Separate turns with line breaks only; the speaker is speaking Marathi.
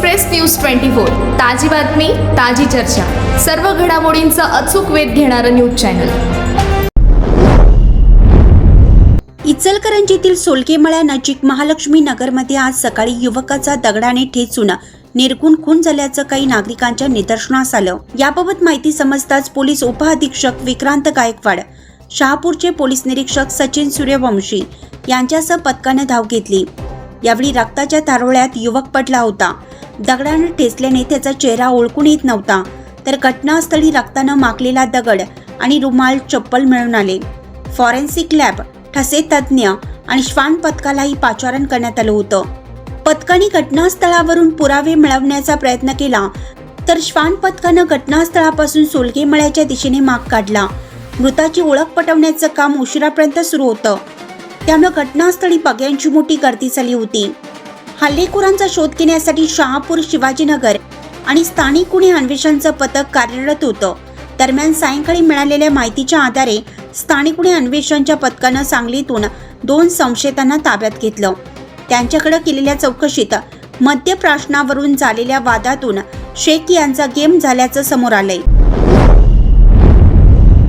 Express news twenty four. ताजी बातमी ताजी चर्चा. सर्व घडामोडींचा अचूक वेध घेणारं न्यूज चॅनल.
इचलकरंजीतील सोलकेमळ्या नजीक महालक्ष्मी नगरमध्ये आज सकाळी युवकाचा दगडाने ठेचून निर्गुण खून झाल्याचं काही नागरिकांच्या निदर्शनास आलं. याबाबत माहिती समजताच पोलीस उपअधीक्षक विक्रांत गायकवाड शहापूरचे पोलीस निरीक्षक सचिन सूर्यवंशी यांच्यासह पथकानं धाव घेतली. यावेळी रक्ताच्या तारोळ्यात युवक पडला होता. दगडानं ठेचल्याने त्याचा चेहरा ओळखून येत नव्हता. तर घटनास्थळी रक्तानं माखलेला दगड आणि रुमाल चप्पल मिळून आले. फॉरेन्सिक लॅब ठसे तज्ज्ञ आणि श्वान पथकालाही पाचारण करण्यात आलं होतं. पथकाने घटनास्थळावरून पुरावे मिळवण्याचा प्रयत्न केला तर श्वान पथकानं घटनास्थळापासून सोलगेमळ्याच्या दिशेने माग काढला. मृताची ओळख पटवण्याचं काम उशिरापर्यंत सुरू होतं. त्यामुळे घटनास्थळी बग्यांची मोठी गर्दी झाली होती. हल्लेखोरांचा शोध घेण्यासाठी शहापूर शिवाजीनगर आणि स्थानिक गुन्हे अन्वेषणचं पथक कार्यरत होतं. दरम्यान सायंकाळी मिळालेल्या माहितीच्या आधारे स्थानिक गुन्हे अन्वेषणच्या पथकानं सांगलीतून दोन संशयितांना ताब्यात घेतलं. त्यांच्याकडे केलेल्या चौकशीत मद्यप्राशनावरून झालेल्या वादातून शेख यांचा गेम झाल्याचं समोर आलंय.